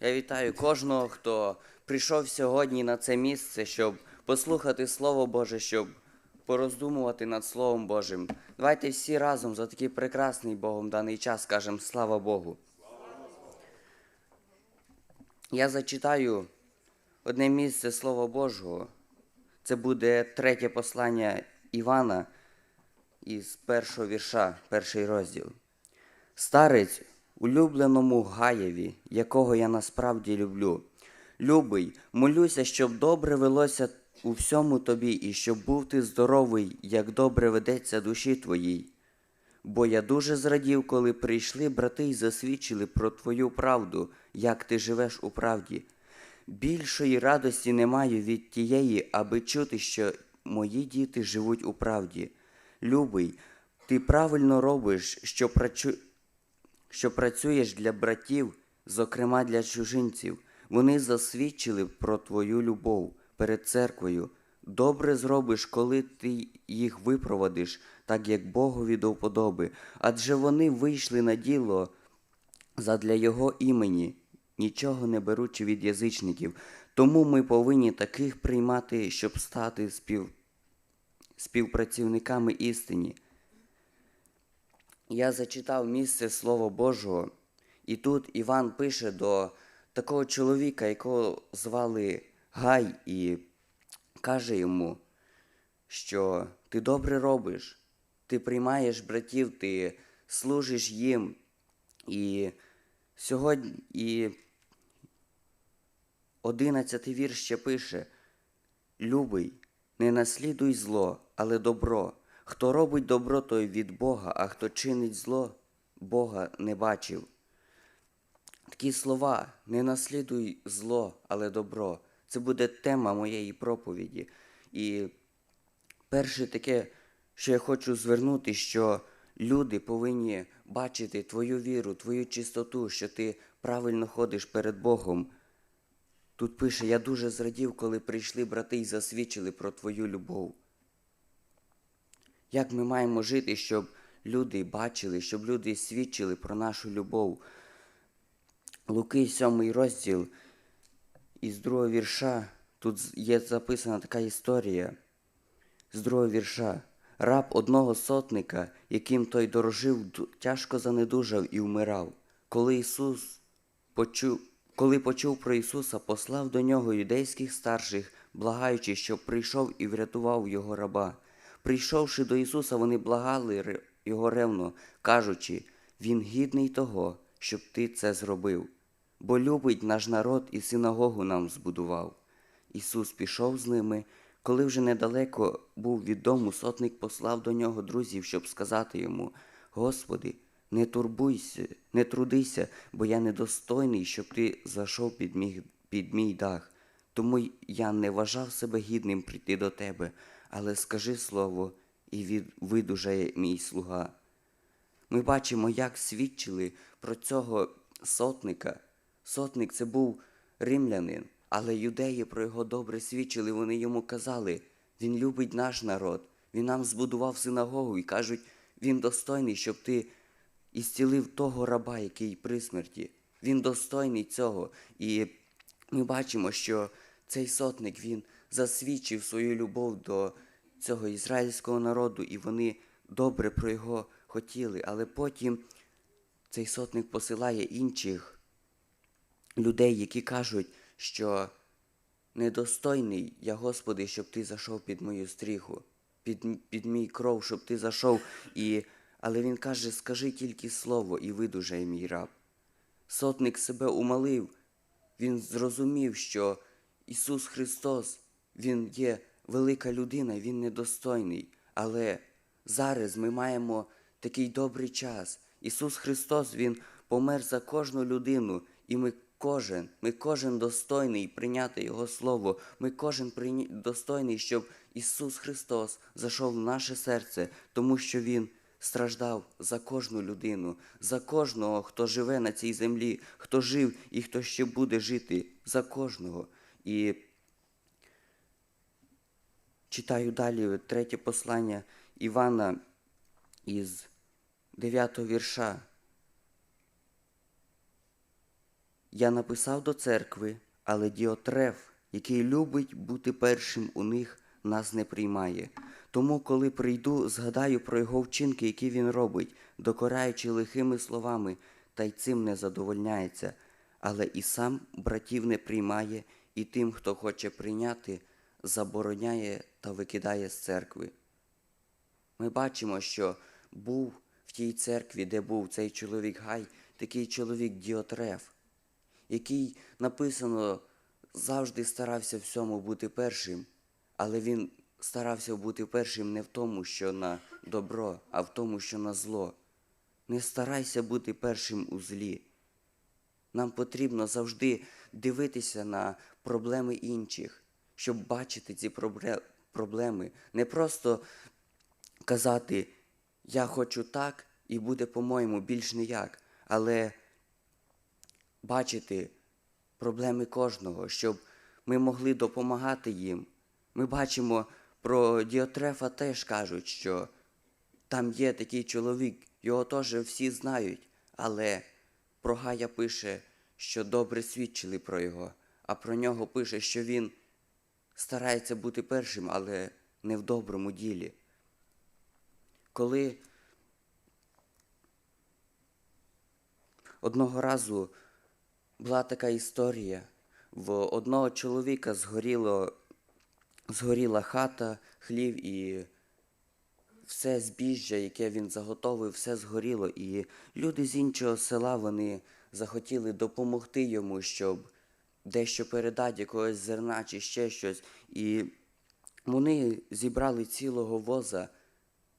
Я вітаю кожного, хто прийшов сьогодні на це місце, щоб послухати Слово Боже, щоб пороздумувати над Словом Божим. Давайте всі разом за такий прекрасний Богом даний час скажемо слава Богу. Я зачитаю одне місце Слова Божого. Це буде третє послання Івана із першого вірша, перший розділ. Старець улюбленому Гаєві, якого я насправді люблю. Любий, молюся, щоб добре велося у всьому тобі, і щоб був ти здоровий, як добре ведеться душі твоїй. Бо я дуже зрадів, коли прийшли брати і засвідчили про твою правду, як ти живеш у правді. Більшої радості не маю від тієї, аби чути, що мої діти живуть у правді. Любий, ти правильно робиш, що, працю... що працюєш для братів, зокрема для чужинців. Вони засвідчили про твою любов перед церквою. Добре зробиш, коли ти їх випроводиш, так як Богові до вподоби, адже вони вийшли на діло задля Його імені, нічого не беручи від язичників. Тому ми повинні таких приймати, щоб стати спів... співпрацівниками істині. Я зачитав місце Слова Божого, і тут Іван пише до такого чоловіка, якого звали Гай, і каже йому, що ти добре робиш, ти приймаєш братів, ти служиш їм. І сьогодні і одинадцятий вірш ще пише: Любий, не наслідуй зло, але добро. Хто робить добро, той від Бога, а хто чинить зло, Бога не бачив. Такі слова не наслідуй зло, але добро. Це буде тема моєї проповіді. І перше таке, що я хочу звернути, що люди повинні бачити твою віру, твою чистоту, що ти правильно ходиш перед Богом. Тут пише: Я дуже зрадів, коли прийшли брати і засвідчили про твою любов. Як ми маємо жити, щоб люди бачили, щоб люди свідчили про нашу любов? Луки, сьомий розділ, із другого вірша, тут є записана така історія. З другого вірша. Раб одного сотника, яким той дорожив, тяжко занедужав і вмирав. Коли Ісус почув, коли почув про Ісуса, послав до нього юдейських старших, благаючи, щоб прийшов і врятував його раба. Прийшовши до Ісуса, вони благали його ревно, кажучи, Він гідний того, щоб ти це зробив, бо любить наш народ і синагогу нам збудував. Ісус пішов з ними. Коли вже недалеко був від дому, сотник послав до нього друзів, щоб сказати йому: Господи, не турбуйся, не трудися, бо я недостойний, щоб ти зайшов під мій, під мій дах. Тому я не вважав себе гідним прийти до тебе, але скажи слово, і від, видужає мій слуга. Ми бачимо, як свідчили про цього сотника. Сотник це був римлянин, але юдеї про його добре свідчили. Вони йому казали, він любить наш народ, він нам збудував синагогу і кажуть, він достойний, щоб ти ісцілив того раба, який при смерті. Він достойний цього. І ми бачимо, що цей сотник він засвідчив свою любов до цього ізраїльського народу, і вони добре про його хотіли. Але потім цей сотник посилає інших людей, які кажуть, що недостойний я, Господи, щоб ти зайшов під мою стріху, під, під мій кров, щоб ти зайшов. І... Але він каже, скажи тільки слово і видужай мій раб. Сотник себе умалив, він зрозумів, що Ісус Христос, Він є велика людина, Він недостойний. Але зараз ми маємо такий добрий час. Ісус Христос, Він помер за кожну людину, і ми кожен, ми кожен достойний прийняти Його Слово. Ми кожен достойний, щоб Ісус Христос зайшов в наше серце, тому що Він страждав за кожну людину, за кожного, хто живе на цій землі, хто жив і хто ще буде жити, за кожного. І читаю далі третє послання Івана із 9 вірша. я написав до церкви, але Діотреф, який любить бути першим у них, нас не приймає. Тому, коли прийду, згадаю про його вчинки, які він робить, докораючи лихими словами, та й цим не задовольняється, але і сам братів не приймає, і тим, хто хоче прийняти, забороняє та викидає з церкви. Ми бачимо, що був в тій церкві, де був цей чоловік Гай, такий чоловік Діотреф, який написано завжди старався всьому бути першим, але він старався бути першим не в тому, що на добро, а в тому, що на зло. Не старайся бути першим у злі. Нам потрібно завжди дивитися на проблеми інших, щоб бачити ці пробле- проблеми. Не просто казати Я хочу так і буде по-моєму більш ніяк, але бачити проблеми кожного, щоб ми могли допомагати їм. Ми бачимо про Діотрефа теж кажуть, що там є такий чоловік, його теж всі знають, але про Гая пише, що добре свідчили про його, а про нього пише, що він старається бути першим, але не в доброму ділі. Коли одного разу була така історія, в одного чоловіка згоріло, згоріла хата, хлів і все збіжжя, яке він заготовив, все згоріло. І люди з іншого села вони захотіли допомогти йому, щоб дещо передати якогось зерна чи ще щось. І вони зібрали цілого воза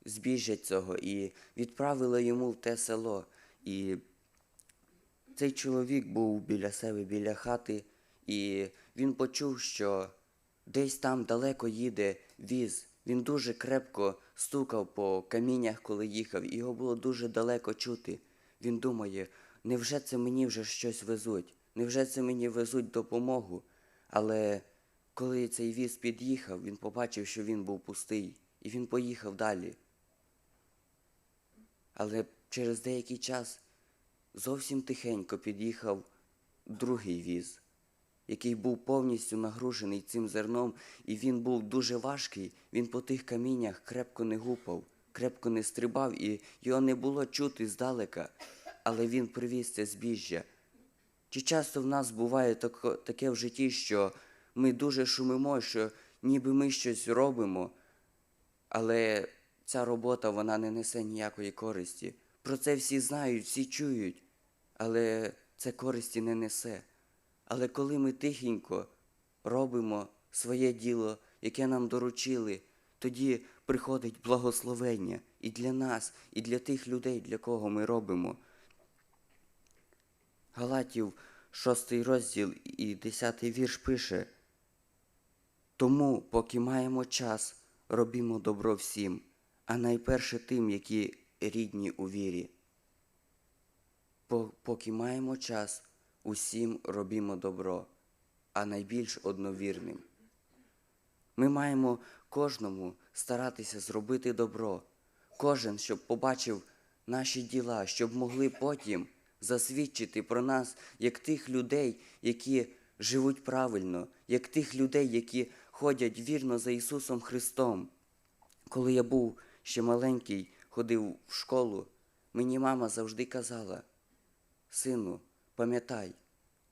збіжжя цього і відправили йому в те село. І цей чоловік був біля себе, біля хати, і він почув, що десь там далеко їде віз. Він дуже крепко стукав по каміннях, коли їхав, і його було дуже далеко чути. Він думає, невже це мені вже щось везуть? Невже це мені везуть допомогу? Але коли цей віз під'їхав, він побачив, що він був пустий, і він поїхав далі. Але через деякий час зовсім тихенько під'їхав другий віз, який був повністю нагружений цим зерном, і він був дуже важкий, він по тих каміннях крепко не гупав, крепко не стрибав, і його не було чути здалека, але він привіз це збіжжя. Чи часто в нас буває таке в житті, що ми дуже шумимо, що ніби ми щось робимо, але ця робота вона не несе ніякої користі. Про це всі знають, всі чують, але це користі не несе. Але коли ми тихенько робимо своє діло, яке нам доручили, тоді приходить благословення і для нас, і для тих людей, для кого ми робимо. Галатів, 6 розділ і 10 вірш пише. Тому, поки маємо час, робімо добро всім, а найперше тим, які рідні у вірі. Поки маємо час, усім робімо добро, а найбільш одновірним. Ми маємо кожному старатися зробити добро, кожен, щоб побачив наші діла, щоб могли потім засвідчити про нас як тих людей, які живуть правильно, як тих людей, які ходять вірно за Ісусом Христом. Коли я був ще маленький, ходив в школу, мені мама завжди казала: Сину, пам'ятай,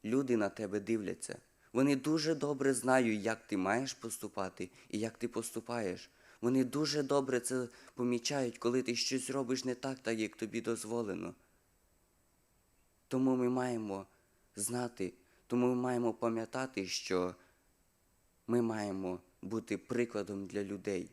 люди на тебе дивляться. Вони дуже добре знають, як ти маєш поступати і як ти поступаєш. Вони дуже добре це помічають, коли ти щось робиш не так, так як тобі дозволено. Тому ми маємо знати, тому ми маємо пам'ятати, що ми маємо бути прикладом для людей,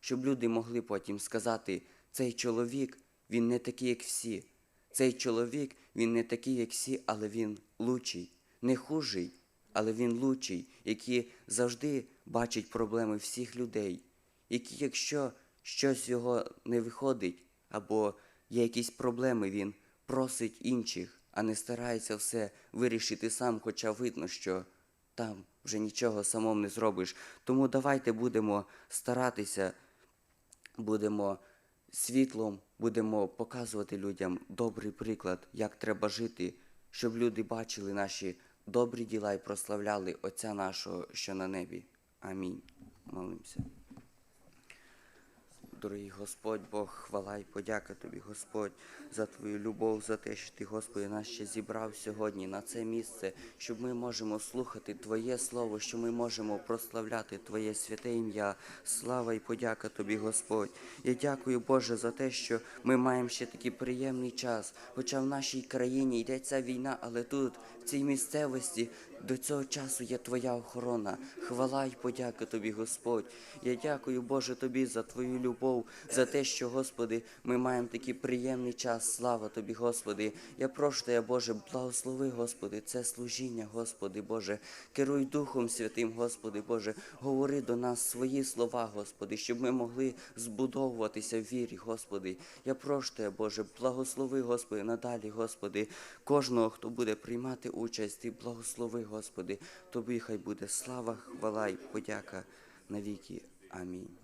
щоб люди могли потім сказати, цей чоловік, він не такий, як всі. Цей чоловік, він не такий, як всі, але він лучий, не хужий, але він лучий, який завжди бачить проблеми всіх людей, який, якщо щось його не виходить, або є якісь проблеми, він просить інших, а не старається все вирішити сам, хоча видно, що там вже нічого самому не зробиш. Тому давайте будемо старатися, будемо світлом, будемо показувати людям добрий приклад, як треба жити, щоб люди бачили наші добрі діла і прославляли Отця нашого, що на небі. Амінь. Молимося. Дорогий Господь, Бог, хвала і подяка Тобі, Господь, за Твою любов, за те, що Ти, Господи, нас ще зібрав сьогодні на це місце, щоб ми можемо слухати Твоє Слово, що ми можемо прославляти Твоє святе ім'я. Слава і подяка Тобі, Господь. Я дякую, Боже, за те, що ми маємо ще такий приємний час. Хоча в нашій країні йде ця війна, але тут, в цій місцевості, до цього часу є Твоя охорона. Хвала й подяка Тобі, Господь. Я дякую, Боже, Тобі за Твою любов, за те, що, Господи, ми маємо такий приємний час. Слава Тобі, Господи. Я прошу Тебе, Боже, благослови, Господи, це служіння, Господи, Боже. Керуй Духом Святим, Господи, Боже. Говори до нас свої слова, Господи, щоб ми могли збудовуватися в вірі, Господи. Я прошу Тебе, Боже, благослови, Господи, надалі, Господи, кожного, хто буде приймати участь, і благослови, Господи. Тобі хай буде слава, хвала і подяка навіки. Амінь.